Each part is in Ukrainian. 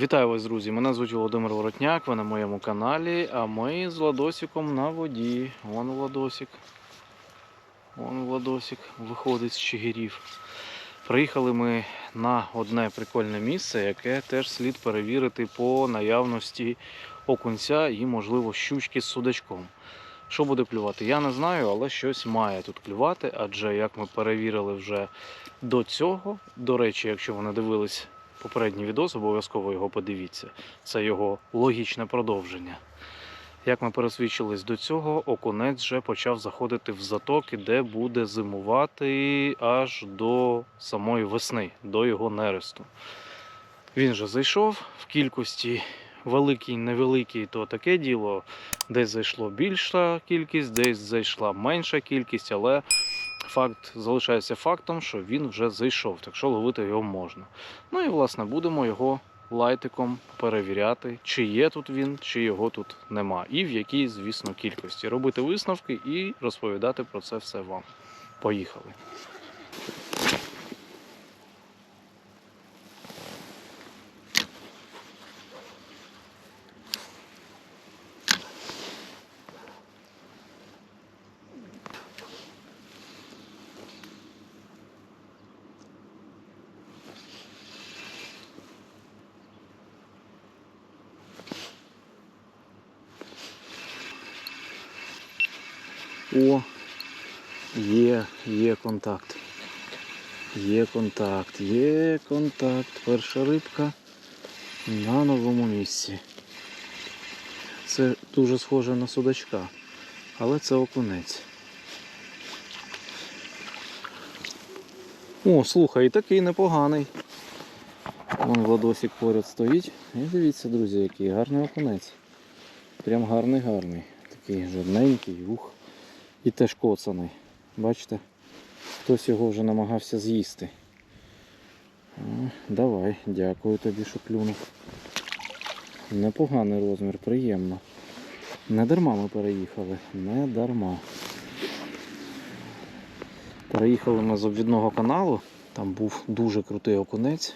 Вітаю вас, друзі! Мене звуть Володимир Воротняк, ви на моєму каналі, а ми з Владосиком на воді. Вон Владосик. Вон Владосик виходить з Чигирів. Приїхали ми на одне прикольне місце, яке теж слід перевірити по наявності окунця і, можливо, щучки з судачком. Що буде клювати? Я не знаю, але щось має тут клювати, адже як ми перевірили вже до цього, до речі, якщо ви не дивились попередній відос, обов'язково його подивіться. Це його логічне продовження. Як ми пересвідчились до цього, окунець вже почав заходити в затоки, де буде зимувати аж до самої весни, до його нересту. Він же зайшов в кількості великій, невеликій, то таке діло. Десь зайшло більша кількість, десь зайшла менша кількість, але факт залишається фактом, що він вже зайшов, так що ловити його можна. Ну і власне будемо його лайтиком перевіряти, чи є тут він, чи його тут нема, і в якій, звісно, кількості. Робити висновки і розповідати про це все вам. Поїхали. О, є, є контакт. Є контакт, є контакт. Перша рибка на новому місці. Це дуже схоже на судачка, але це окунець. О, слухай, і такий непоганий. Вон Владосик поряд стоїть. І дивіться, друзі, який гарний окунець. Прям гарний гарний. Такий жирненький, ух. І теж коцаний. Бачите? Хтось його вже намагався з'їсти. Давай, дякую тобі, що клюнув. Непоганий розмір, приємно. Не дарма ми переїхали. Не дарма. Переїхали ми з обвідного каналу. Там був дуже крутий окунець.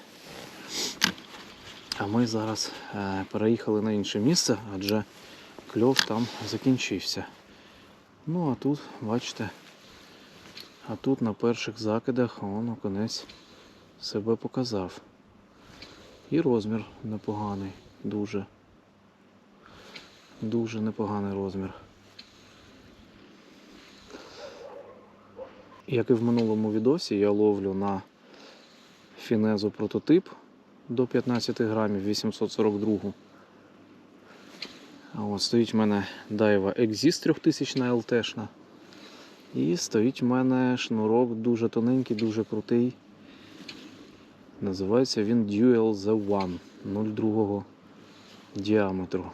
А ми зараз е, переїхали на інше місце, адже кльов там закінчився. Ну а тут, бачите, а тут на перших закидах он окунець себе показав. І розмір непоганий, дуже. Дуже непоганий розмір. Як і в минулому відосі, я ловлю на фінезу прототип до 15 грамів 842. От стоїть в мене Daiwa Exis 3000 LT-шна. І стоїть в мене шнурок дуже тоненький, дуже крутий. Називається він Dual The One 0,2 діаметру.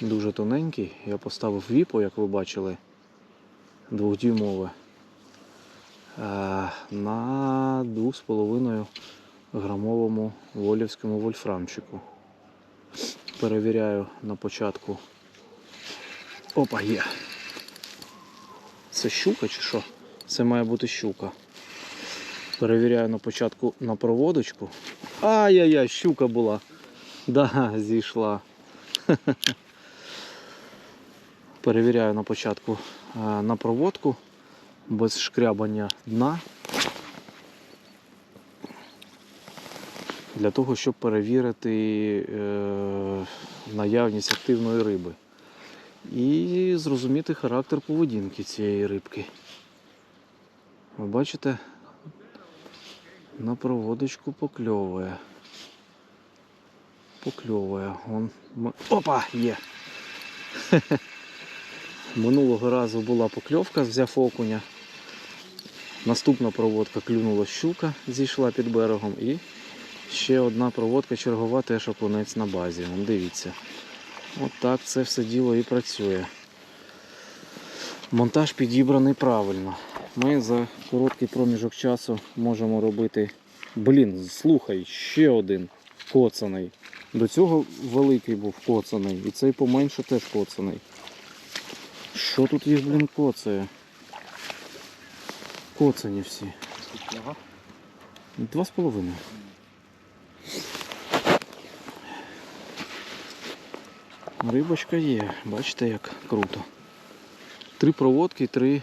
Дуже тоненький. Я поставив віпо, як ви бачили, двохдюймове. е, На 2,5 грамовому волівському вольфрамчику перевіряю на початку. Опа, є. Це щука чи що? Це має бути щука. Перевіряю на початку на проводочку. Ай-яй-яй, щука була. Да, зійшла. Перевіряю на початку е, на проводку без шкрябання дна. Для того, щоб перевірити е, наявність активної риби і зрозуміти характер поведінки цієї рибки. Ви бачите, на проводочку покльовує. Покльовує. Вон... Опа! Є! Минулого разу була покльовка, взяв окуня. Наступна проводка клюнула щука, зійшла під берегом і Ще одна проводка чергова, теж окунець на базі. Вон, Дивіться. От так це все діло і працює. Монтаж підібраний правильно. Ми за короткий проміжок часу можемо робити. Блін, слухай, ще один коцаний. До цього великий був коцаний. І цей поменше теж коцаний. Що тут їх, блін, коцає? Коцані всі. Два з половиною. Рибочка є, бачите, як круто. Три проводки, три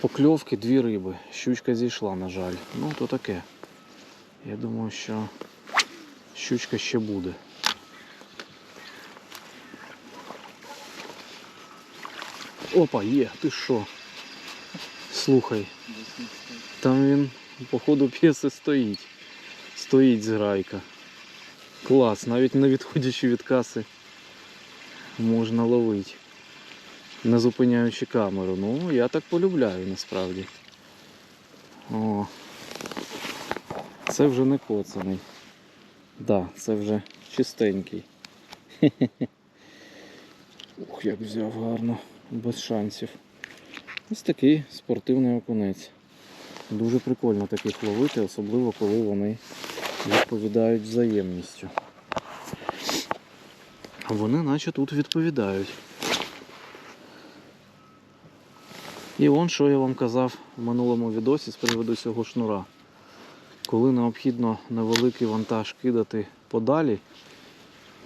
покльовки, дві риби. Щучка зійшла, на жаль. Ну, то таке. Я думаю, що щучка ще буде. Опа, є, ти що? Слухай, там він, по ходу п'єси стоїть. Стоїть зграйка. Клас, навіть не відходячи від каси можна ловити. Не зупиняючи камеру. Ну, я так полюбляю насправді. О. Це вже не коцаний. Да, це вже чистенький. Ух, як взяв гарно, без шансів. Ось такий спортивний окунець. Дуже прикольно таких ловити, особливо коли вони відповідають взаємністю. Вони наче тут відповідають. І он, що я вам казав в минулому відосі з приводу цього шнура. Коли необхідно невеликий вантаж кидати подалі,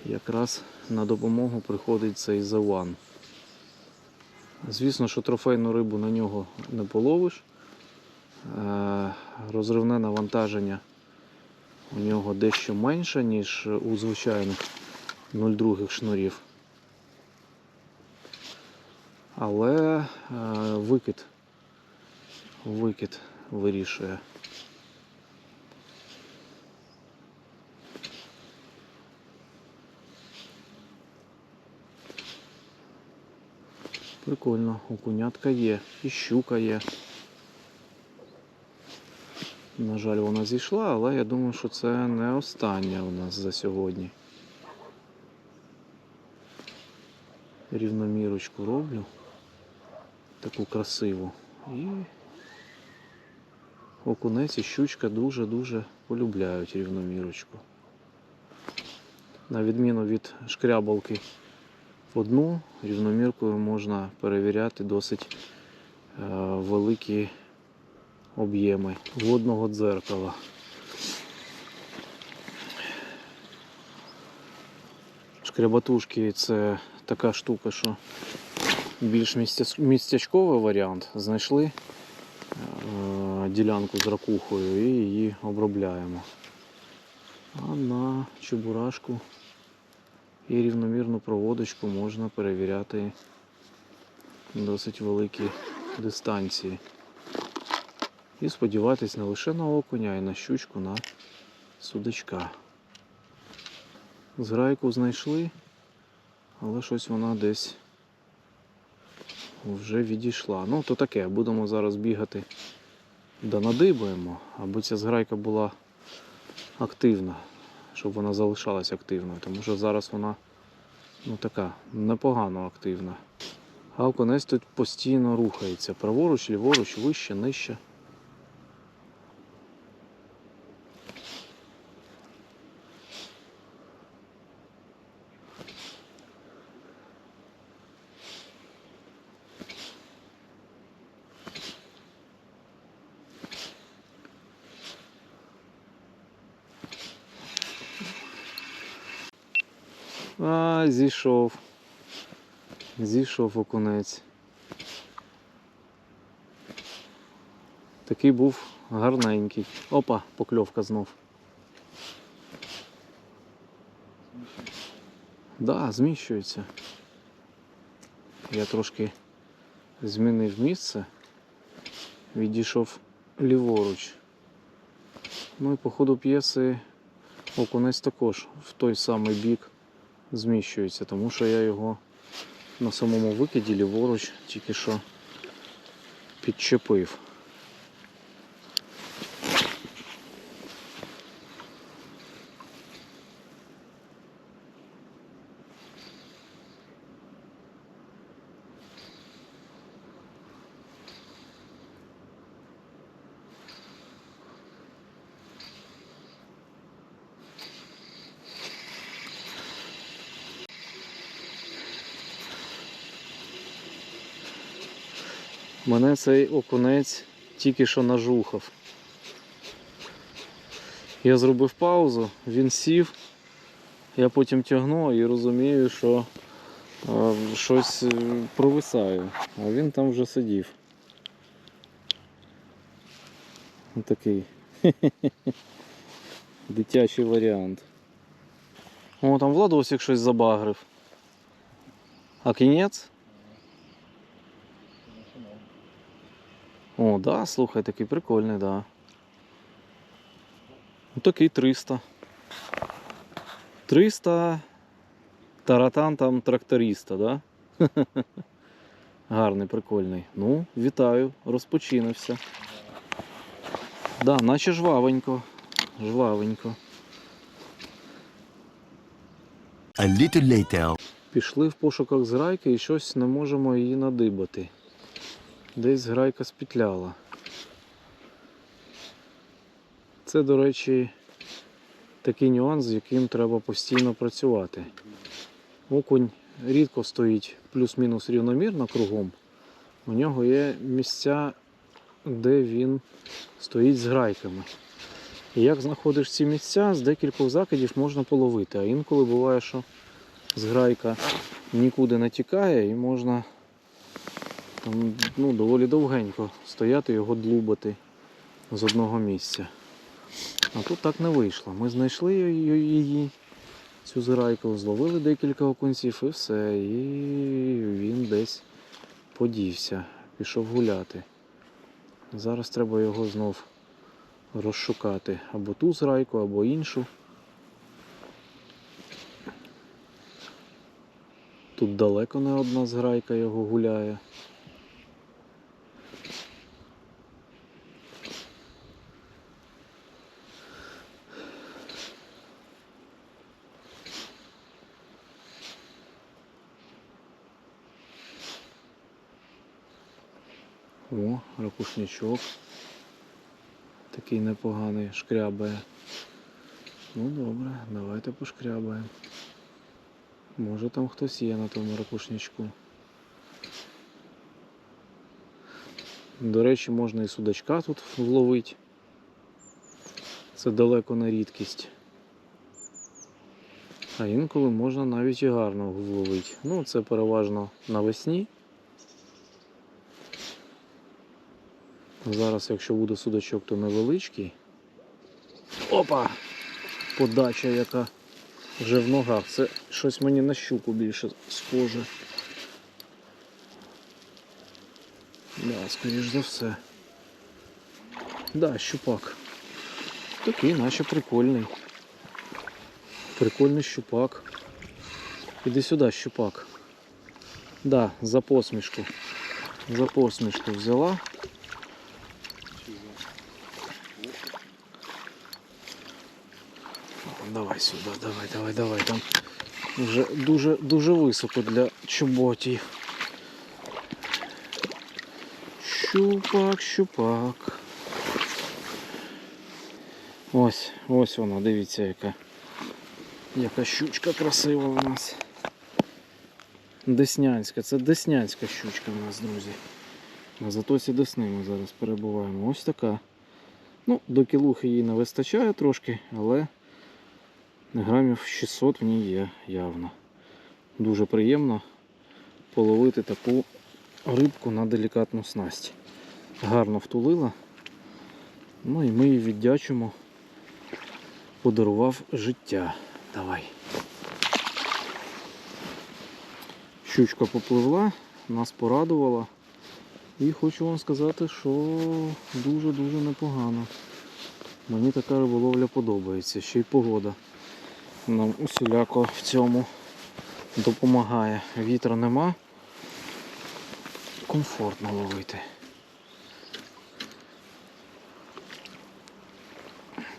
якраз на допомогу приходить цей заван. Звісно, що трофейну рибу на нього не половиш. Е, Розривне навантаження у нього дещо менше, ніж у звичайних 0,2 шнурів. Але е, викид, викид вирішує. Прикольно, окунятка є, і щука є. На жаль, вона зійшла, але я думаю, що це не остання у нас за сьогодні. Рівномірочку роблю. Таку красиву. І окунець і щучка дуже-дуже полюбляють рівномірочку. На відміну від шкрябалки одну, рівноміркою можна перевіряти досить е, великі об'єми водного дзеркала. Шкрябатушки це така штука, що більш містячковий варіант. Знайшли е, ділянку з ракухою і її обробляємо. А на чебурашку і рівномірну проводочку можна перевіряти досить великі дистанції. І сподіватись не лише на окуня, а й на щучку, на судачка. Зграйку знайшли, але щось вона десь вже відійшла. Ну, то таке, будемо зараз бігати да надибаємо, аби ця зграйка була активна, щоб вона залишалась активною, тому що зараз вона ну, така непогано активна. А окунець тут постійно рухається. Праворуч, ліворуч, вище, нижче. А, зійшов. Зійшов окунець. Такий був гарненький. Опа, покльовка знов. Да, зміщується. Я трошки змінив місце, відійшов ліворуч. Ну і по ходу п'єси окунець також в той самий бік зміщується, тому що я його на самому викиді ліворуч тільки що підчепив. Мене цей окунець тільки що нажухав. Я зробив паузу, він сів. Я потім тягну і розумію, що е, щось е, провисає, а він там вже сидів. Такий дитячий варіант. О, там Владосик щось забагрив. А кінець? О, да, слухай, такий прикольний, да. Ну, такий 300. 300 таратан там тракториста, да? Гарний, прикольний. Ну, вітаю, розпочинився. Да, наче жвавенько. Жвавенько. A little later. Пішли в пошуках зграйки і щось не можемо її надибати. Десь зграйка спітляла. Це, до речі, такий нюанс, з яким треба постійно працювати. Окунь рідко стоїть плюс-мінус рівномірно кругом. У нього є місця, де він стоїть з грайками. І як знаходиш ці місця, з декількох закидів можна половити. А інколи буває, що зграйка нікуди не тікає і можна там, ну, доволі довгенько стояти його длубати з одного місця. А тут так не вийшло. Ми знайшли її- цю зграйку, зловили декілька окунців і все. І він десь подівся, пішов гуляти. Зараз треба його знов розшукати або ту зграйку, або іншу. Тут далеко не одна зграйка його гуляє. О, ракушнячок. Такий непоганий шкрябає. Ну добре, давайте пошкрябаємо. Може там хтось є на тому ракушнячку. До речі, можна і судачка тут вловити. Це далеко не рідкість. А інколи можна навіть і гарно вловити. Ну, це переважно навесні. Зараз, якщо буде судачок, то невеличкий. Опа! Подача яка вже в ногах. Це щось мені на щуку більше схоже. Да, скоріш за все. Да, щупак. Такий, наче прикольний. Прикольний щупак. Іди сюди, щупак. Да, за посмішку. За посмішку взяла. Давай сюди, давай, давай, давай. Там вже дуже, дуже високо для чоботів. Щупак, щупак. Ось, ось вона, дивіться, яка. Яка щучка красива у нас. Деснянська, це деснянська щучка у нас, друзі. На затоці Десни ми зараз перебуваємо. Ось така. Ну, до кілухи їй не вистачає трошки, але грамів 600 в ній є явно. Дуже приємно половити таку рибку на делікатну снасть. Гарно втулила. Ну і ми її віддячимо. Подарував життя. Давай. Щучка попливла, нас порадувала. І хочу вам сказати, що дуже-дуже непогано. Мені така риболовля подобається, ще й погода нам усіляко в цьому допомагає. Вітра нема. Комфортно ловити.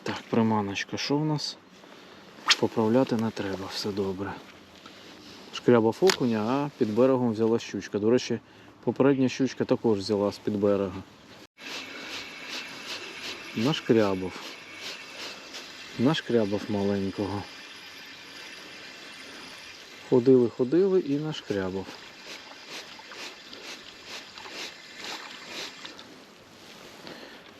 Так, приманочка, що в нас? Поправляти не треба, все добре. Шкряба окуня, а під берегом взяла щучка. До речі, попередня щучка також взяла з-під берега. Нашкрябав. Нашкрябав маленького. Ходили, ходили і нашкрябав.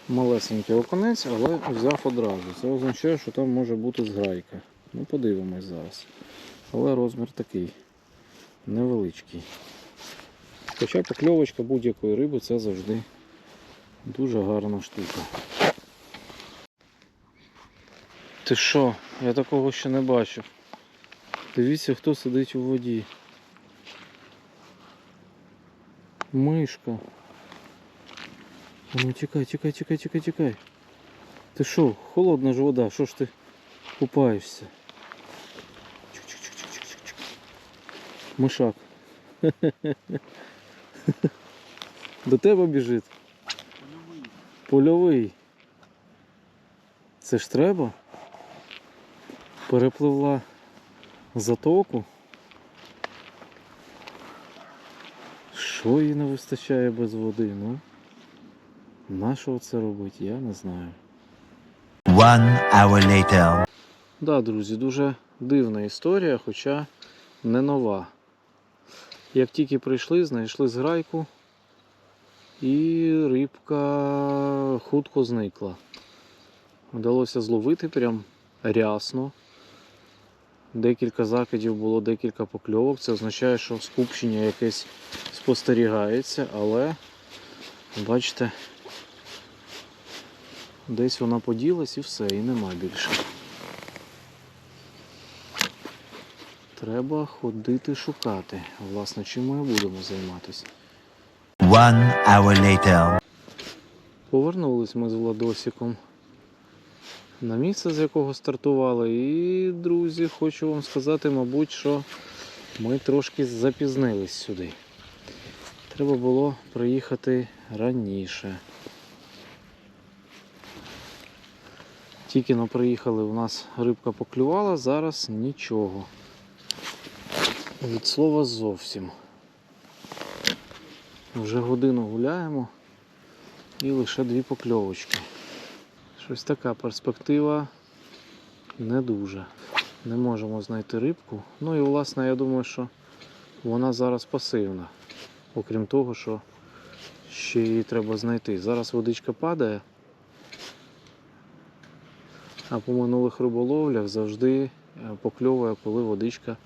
Малесенький оконець, але взяв одразу. Це означає, що там може бути зграйка. Ну, подивимось зараз. Але розмір такий невеличкий. Хоча покльовочка будь-якої риби це завжди дуже гарна штука. Ти що? Я такого ще не бачив. Дивіться, хто сидить у воді. Мишка. Ну тікай, тікай, тікай, тікай, тікай. Ти що, холодна ж вода, що ж ти купаєшся? Мишак. До тебе біжить. Польовий. Це ж треба? Перепливла затоку. Що їй не вистачає без води? Ну, на що це робити, я не знаю. One hour later. Да, друзі, дуже дивна історія, хоча не нова. Як тільки прийшли, знайшли зграйку, і рибка хутко зникла. Вдалося зловити прям рясно. Декілька закидів було декілька покльовок. Це означає, що скупчення якесь спостерігається, але бачите, десь вона поділась і все, і нема більше. Треба ходити шукати. Власне, чим ми будемо займатися. One hour later. Повернулись ми з Владосиком на місце, з якого стартували. І, друзі, хочу вам сказати, мабуть, що ми трошки запізнились сюди. Треба було приїхати раніше. Тільки но приїхали, у нас рибка поклювала, зараз нічого. Від слова зовсім. Вже годину гуляємо і лише дві покльовочки. Щось така перспектива не дуже. Не можемо знайти рибку. Ну і власне я думаю, що вона зараз пасивна. Окрім того, що ще її треба знайти. Зараз водичка падає. А по минулих риболовлях завжди е, покльовує, коли водичка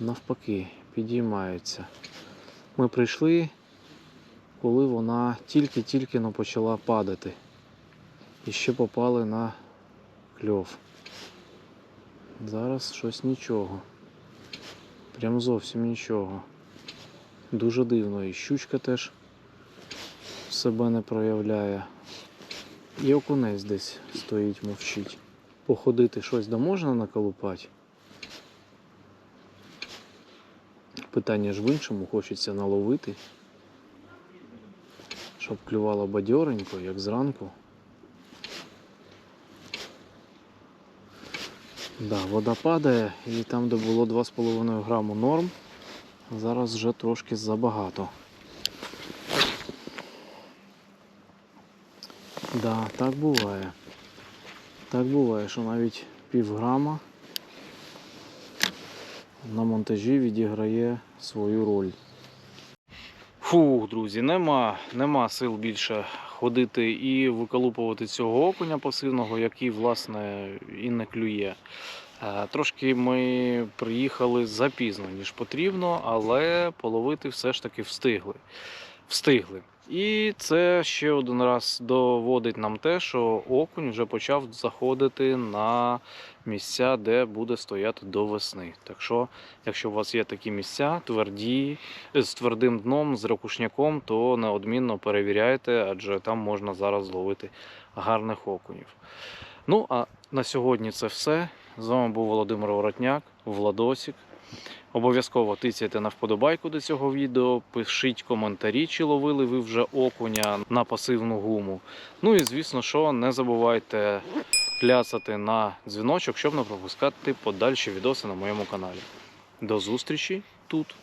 навпаки підіймається. Ми прийшли, коли вона тільки-тільки почала падати. І ще попали на кльов. Зараз щось нічого. Прям зовсім нічого. Дуже дивно. І щучка теж себе не проявляє. І окунець десь стоїть, мовчить. Походити щось да можна наколупати. Питання ж в іншому, хочеться наловити, щоб клювало бадьоренько, як зранку. Да, вода падає і там, де було 2,5 граму норм, зараз вже трошки забагато. Да, так буває. Так буває, що навіть пів грама на монтажі відіграє свою роль. Фух, друзі, нема, нема сил більше ходити і виколупувати цього окуня пасивного, який, власне, і не клює. Е, Трошки ми приїхали запізно, ніж потрібно, але половити все ж таки встигли. Встигли. І це ще один раз доводить нам те, що окунь вже почав заходити на місця, де буде стояти до весни. Так що, якщо у вас є такі місця, тверді, з твердим дном, з ракушняком, то неодмінно перевіряйте, адже там можна зараз зловити гарних окунів. Ну а на сьогодні це все. З вами був Володимир Воротняк, Владосік. Обов'язково тицяйте на вподобайку до цього відео, пишіть коментарі, чи ловили ви вже окуня на пасивну гуму. Ну і звісно, що не забувайте кляцати на дзвіночок, щоб не пропускати подальші відоси на моєму каналі. До зустрічі тут!